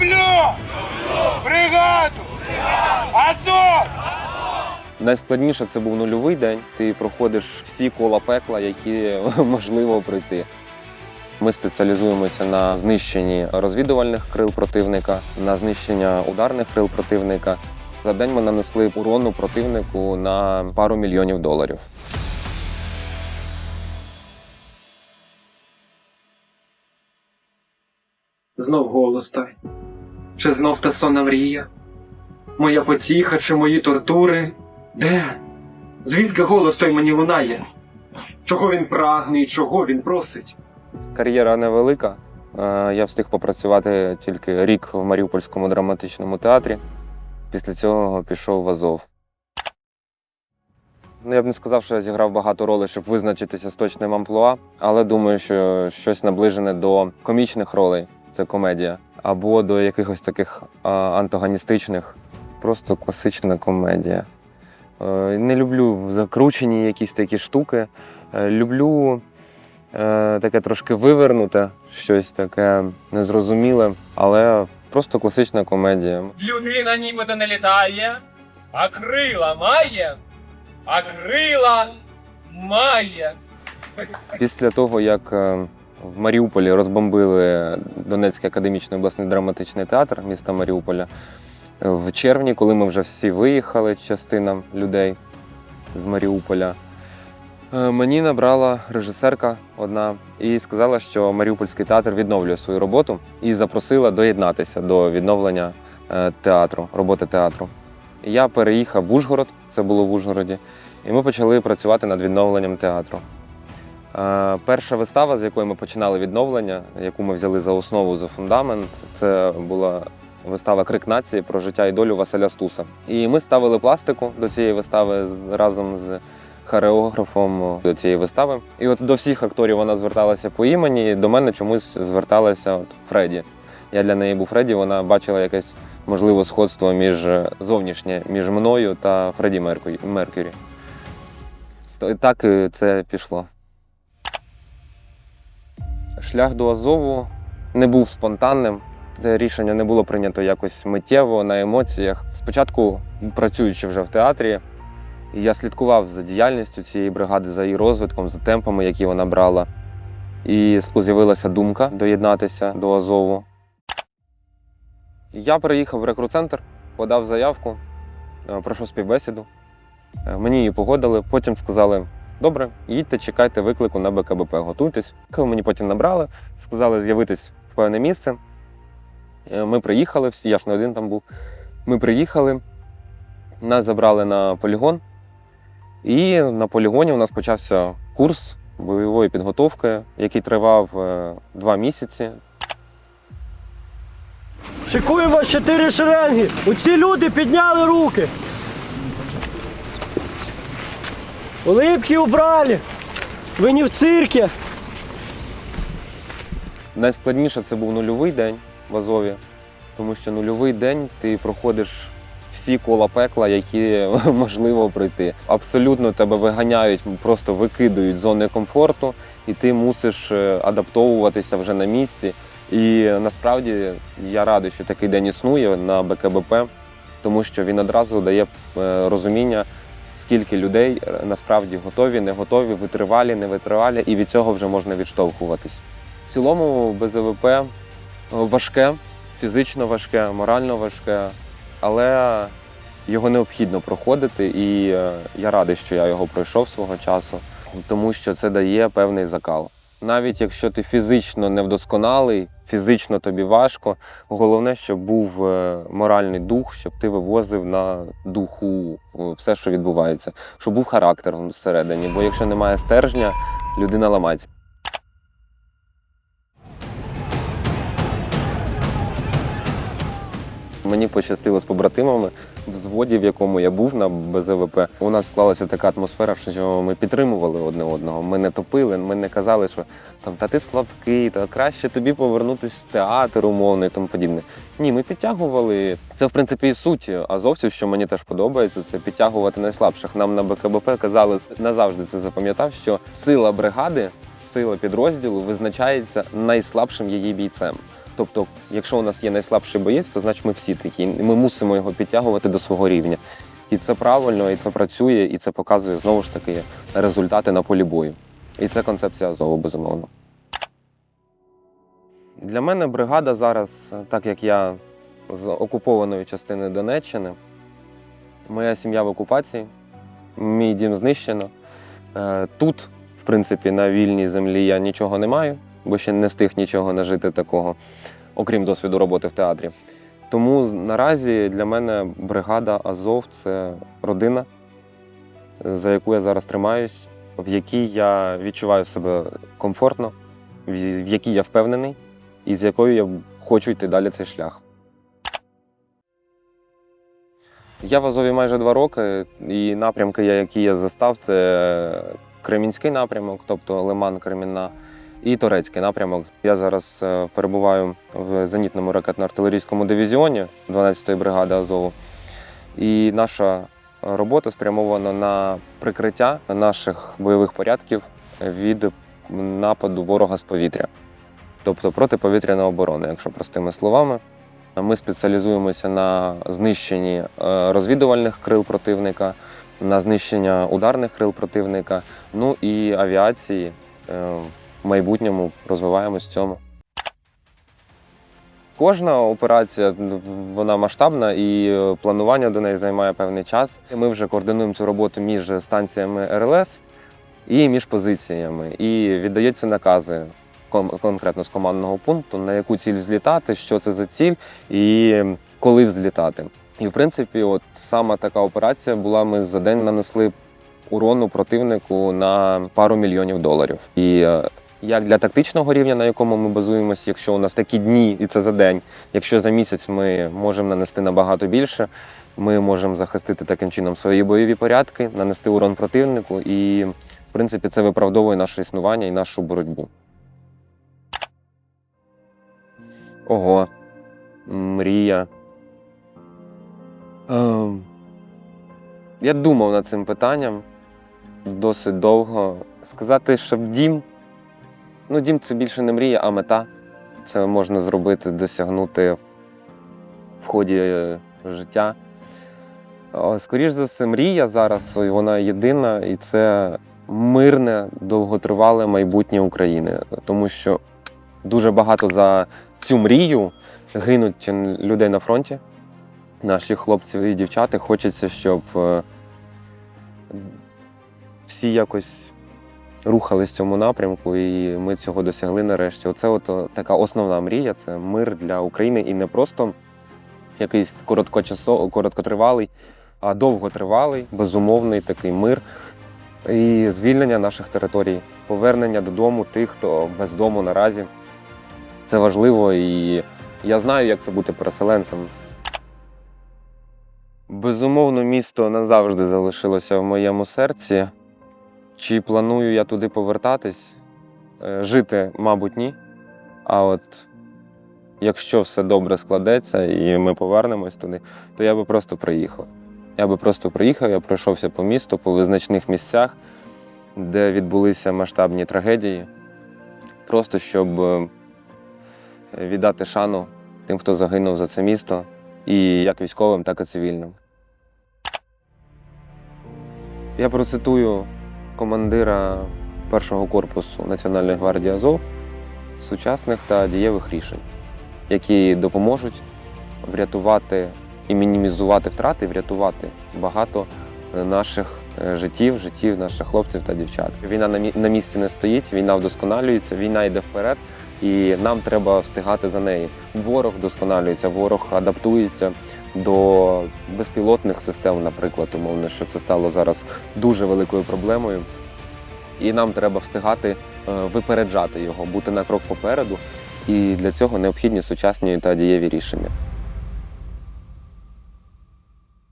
Люблю! Бригаду! Азов! Найскладніше це був нульовий день. Ти проходиш всі кола пекла, які можливо пройти. Ми спеціалізуємося на знищенні розвідувальних крил противника, на знищення ударних крил противника. За день ми нанесли урону противнику на пару мільйонів доларів. Знов голос той. Чи знов та сонна мрія? Моя потіха чи мої тортури? Де? Звідки голос той мені лунає? Чого він прагне і чого він просить? Кар'єра невелика. Е, Я встиг попрацювати тільки рік в Маріупольському драматичному театрі. Після цього пішов в Азов. Ну, я б не сказав, що я зіграв багато ролей, щоб визначитися з точним амплуа, але думаю, що щось наближене до комічних ролей це комедія, або до якихось таких антагоністичних, просто класична комедія. Е, Не люблю закручені якісь такі штуки. Е, Люблю е, таке трошки вивернуте, щось таке незрозуміле, але просто класична комедія. Людина нібито не літає, а крила має, а крила має. Після того, як в Маріуполі розбомбили Донецький академічний обласний драматичний театр міста Маріуполя, в червні, коли ми вже всі виїхали, частина людей з Маріуполя, е, мені набрала режисерка одна і сказала, що Маріупольський театр відновлює свою роботу і запросила доєднатися до відновлення е, театру, роботи театру. Я переїхав в Ужгород, це було в Ужгороді, і ми почали працювати над відновленням театру. Е, Перша вистава, з якої ми починали відновлення, яку ми взяли за основу за фундамент, це була вистава Крик нації про життя і долю Василя Стуса. І ми ставили пластику до цієї вистави разом з хореографом до цієї вистави. І от до всіх акторів вона зверталася по імені, і до мене чомусь зверталася от Фредді. Я для неї був Фредді, вона бачила якесь можливо сходство між зовнішнє між мною та Фредді Меркюрі. Так е, це пішло. Шлях до Азову не був спонтанним. Це рішення не було прийнято якось миттєво на емоціях. Спочатку, працюючи вже в театрі, я слідкував за діяльністю цієї бригади, за її розвитком, за темпами, які вона брала. І з'явилася думка доєднатися до Азову. Я приїхав в рекрут-центр, подав заявку, е, пройшов співбесіду. Е, Мені її погодили, потім сказали: добре, їдьте, чекайте виклику на БКБП, готуйтесь. Коли мені потім набрали, сказали з'явитись в певне місце. Е, Ми приїхали всі, я ж не один там був. Ми приїхали, нас забрали на полігон, і на полігоні у нас почався курс бойової підготовки, який тривав е, два місяці. Шикуємо вас чотири шеренги. Оці люди підняли руки. Улипки убрали. Ви не в циркі. Найскладніше це був нульовий день в Азові, тому що нульовий день ти проходиш всі кола пекла, які можливо пройти. Абсолютно тебе виганяють, просто викидують з зони комфорту, і ти мусиш е, адаптовуватися вже на місці. І насправді я радий, що такий день існує на БКБП, тому що він одразу дає е, розуміння, скільки людей е, насправді готові, не готові, витривалі, не витривалі, і від цього вже можна відштовхуватись. В цілому БЗВП е, важке, фізично важке, морально важке, але його необхідно проходити, і е, я радий, що я його пройшов свого часу, тому що це дає певний закал. Навіть якщо ти фізично невдосконалий, фізично тобі важко, головне, щоб був е, моральний дух, щоб ти вивозив на духу е, все, що відбувається, щоб був характер всередині. Бо якщо немає стержня, людина ламається. Мені пощастило з побратимами в зводі, в якому я був на БЗВП. У нас склалася така атмосфера, що ми підтримували одне одного. Ми не топили, ми не казали, що там та ти слабкий, та краще тобі повернутися в театр умовно і тому подібне. Ні, ми підтягували. Це в принципі і суть азовців, що мені теж подобається, це підтягувати найслабших. Нам на БКБП казали назавжди це запам'ятав, що сила бригади, сила підрозділу визначається найслабшим її бійцем. Тобто, якщо у нас є найслабший боєць, то значить ми всі такі. Ми мусимо його підтягувати до свого рівня. І це правильно, і це працює, і це показує знову ж таки результати на полі бою. І це концепція Азову, безумовно. Для мене бригада зараз, так як я з окупованої частини Донеччини, моя сім'я в окупації, мій дім знищено. Е, Тут, в принципі, на вільній землі я нічого не маю, бо ще не встиг нічого нажити такого, окрім досвіду роботи в театрі. Тому наразі для мене бригада Азов це родина, за яку я зараз тримаюсь, в якій я відчуваю себе комфортно, в якій я впевнений, і з якою я хочу йти далі цей шлях. Я в Азові майже два роки, і напрямки, які я застав, це Кремінський напрямок, тобто Лиман, Кремінна, і Турецький напрямок. Я зараз е, перебуваю в зенітному ракетно-артилерійському дивізіоні 12-ї бригади Азову. І наша робота спрямована на прикриття наших бойових порядків від нападу ворога з повітря, тобто протиповітряна оборона, якщо простими словами. Ми спеціалізуємося на знищенні е, розвідувальних крил противника, на знищення ударних крил противника, ну і авіації. Майбутньому розвиваємось в цьому. Кожна операція ну, вона масштабна і е, планування до неї займає певний час. Ми вже координуємо цю роботу між станціями РЛС і між позиціями. І віддаються накази конкретно з командного пункту, на яку ціль злітати, що це за ціль і коли взлітати. І в принципі, от сама така операція була. Ми за день нанесли урону противнику на пару мільйонів доларів. І е, як для тактичного рівня, на якому ми базуємося, якщо у нас такі дні, і це за день, якщо за місяць ми можемо нанести набагато більше, ми можемо захистити таким чином свої бойові порядки, нанести урон противнику, і в принципі це виправдовує наше існування і нашу боротьбу. Ого, мрія. Ем, я думав над цим питанням досить довго. Сказати, щоб дім. Ну, дім це більше не мрія, а мета. Це можна зробити, досягнути в- ході е, життя. О, Скоріш за все, мрія зараз вона єдина, і це мирне, довготривале майбутнє України. Тому що дуже багато за цю мрію гинуть людей на фронті, наших хлопців і дівчат. І Хочеться, щоб е, всі якось рухались в цьому напрямку, і ми цього досягли нарешті. Оце от е, така основна мрія це мир для України і не просто якийсь короткочасо, короткотривалий, а довготривалий, безумовний такий мир і звільнення наших територій, повернення додому тих, хто без дому наразі. Це важливо, і я знаю, як це бути переселенцем. Безумовно, місто назавжди залишилося в моєму серці. Чи планую я туди повертатись? Е, Жити, мабуть, ні. А от якщо все добре складеться і ми повернемось туди, то я би просто приїхав. Я би просто приїхав, я пройшовся по місту, по визначних місцях, де відбулися масштабні трагедії. Просто щоб е, віддати шану тим, хто загинув за це місто, і як військовим, так і цивільним. Я процитую командира першого корпусу Національної гвардії Азов сучасних та дієвих рішень, які допоможуть врятувати і мінімізувати втрати, врятувати багато е, наших е, життів, життів наших хлопців та дівчат. Війна на місці не стоїть, війна вдосконалюється, війна йде вперед, і нам треба встигати за неї. Ворог досконалюється, ворог адаптується до безпілотних систем, наприклад, умовно, що це стало зараз дуже великою проблемою. І нам треба встигати е, випереджати його, бути на крок попереду. І для цього необхідні сучасні та дієві рішення.